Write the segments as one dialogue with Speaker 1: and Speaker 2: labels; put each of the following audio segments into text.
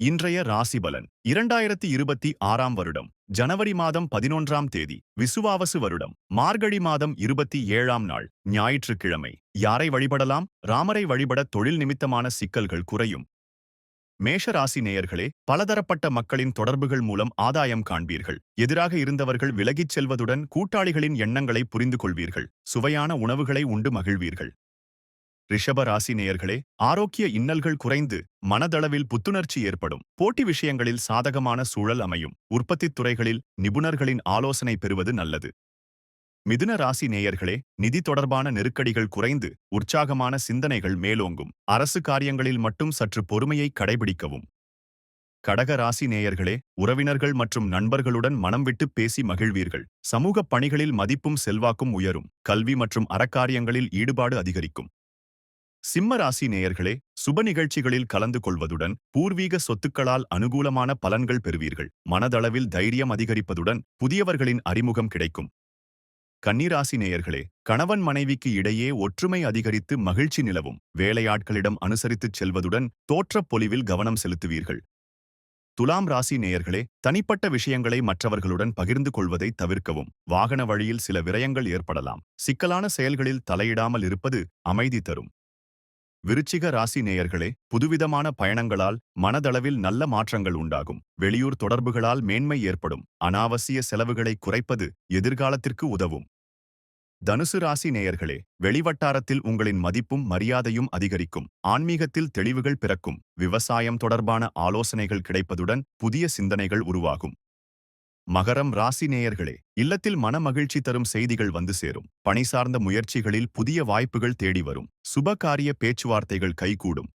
Speaker 1: இன்றைய ராசிபலன். இரண்டாயிரத்தி இருபத்தி ஆறாம் வருடம். ஜனவரி மாதம் பதினொன்றாம் தேதி. விசுவாவசு வருடம். மார்கழி மாதம் இருபத்தி ஏழாம் நாள். ஞாயிற்றுக்கிழமை. யாரை வழிபடலாம்? ராமரை வழிபட தொழில் நிமித்தமான சிக்கல்கள் குறையும். மேஷ ராசி நேயர்களே பலதரப்பட்ட மக்களின் தொடர்புகள் மூலம் ஆதாயம் காண்பீர்கள். எதிராக இருந்தவர்கள் விலகிச் செல்வதுடன் கூட்டாளிகளின் எண்ணங்களை புரிந்து கொள்வீர்கள் சுவையான உணவுகளை உண்டு மகிழ்வீர்கள். ரிஷப ராசி நேயர்களே ஆரோக்கிய இன்னல்கள் குறைந்து மனதளவில் புத்துணர்ச்சி ஏற்படும். போட்டி விஷயங்களில் சாதகமான சூழல் அமையும். உற்பத்தித் துறைகளில் நிபுணர்களின் ஆலோசனை பெறுவது நல்லது. மிதுன ராசி நேயர்களே நிதி தொடர்பான நெருக்கடிகள் குறைந்து உற்சாகமான சிந்தனைகள் மேலோங்கும். அரசு காரியங்களில் மட்டும் சற்று பொறுமையை கடைபிடிக்கவும். கடக ராசி நேயர்களே உறவினர்கள் மற்றும் நண்பர்களுடன் மனம் விட்டு பேசி மகிழ்வீர்கள். சமூகப் பணிகளில் மதிப்பும் செல்வாக்கும் உயரும். கல்வி மற்றும் அறக்காரியங்களில் ஈடுபாடு அதிகரிக்கும். சிம்ம ராசி நேயர்களே சுப நிகழ்ச்சிகளில் கலந்து கொள்வதுடன் பூர்வீக சொத்துக்களால் அனுகூலமான பலன்கள் பெறுவீர்கள். மனதளவில் தைரியம் அதிகரிப்பதுடன் புதியவர்களின் அறிமுகம் கிடைக்கும். கன்னிராசி நேயர்களே கணவன் மனைவிக்கு இடையே ஒற்றுமை அதிகரித்து மகிழ்ச்சி நிலவும். வேலையாட்களிடம் அனுசரித்துச் செல்வதுடன் தோற்றப் பொலிவில் கவனம் செலுத்துவீர்கள். துலாம் ராசி நேயர்களே தனிப்பட்ட விஷயங்களை மற்றவர்களுடன் பகிர்ந்து கொள்வதை தவிர்க்கவும். வாகன வழியில் சில விரயங்கள் ஏற்படலாம். சிக்கலான செயல்களில் தலையிடாமல் இருப்பது அமைதி தரும். விருச்சிக ராசி நேயர்களே புதுவிதமான பயணங்களால் மனதளவில் நல்ல மாற்றங்கள் உண்டாகும். வெளியூர் தொடர்புகளால் மேன்மை ஏற்படும். அனாவசிய செலவுகளை குறைப்பது எதிர்காலத்திற்கு உதவும். தனுசு ராசி நேயர்களே வெளிவட்டாரத்தில் உங்களின் மதிப்பும் மரியாதையும் அதிகரிக்கும். ஆன்மீகத்தில் தெளிவுகள் பிறக்கும். விவசாயம் தொடர்பான ஆலோசனைகள் கிடைப்பதுடன் புதிய சிந்தனைகள் உருவாகும். மகரம் ராசி நேயர்களே இல்லத்தில் மனமகிழ்ச்சி தரும் செய்திகள் வந்து சேரும். பணி சார்ந்த முயற்சிகளில் புதிய வாய்ப்புகள் தேடி வரும். சுபகாரிய பேச்சுவார்த்தைகள் கைகூடும்.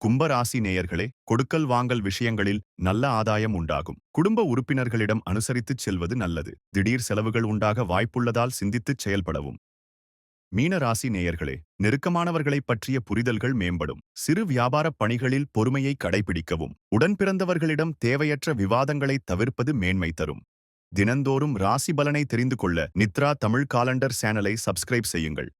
Speaker 1: கும்பராசி நேயர்களே கொடுக்கல் வாங்கல் விஷயங்களில் நல்ல ஆதாயம் உண்டாகும். குடும்ப உறுப்பினர்களிடம் அனுசரித்துச் செல்வது நல்லது. திடீர் செலவுகள் உண்டாக வாய்ப்புள்ளதால் சிந்தித்துச் செயல்படவும். மீன ராசி நேயர்களே நெருக்கமானவர்களைப் பற்றிய புரிதல்கள் மேம்படும். சிறு வியாபாரப் பணிகளில் பொறுமையை கடைபிடிக்கவும் உடன்பிறந்தவர்களிடம் தேவையற்ற விவாதங்களை தவிர்ப்பது மேன்மை தரும். தினந்தோறும் ராசி பலனை தெரிந்து கொள்ள நித்ரா தமிழ் காலண்டர் சேனலை சப்ஸ்கிரைப் செய்யுங்கள்.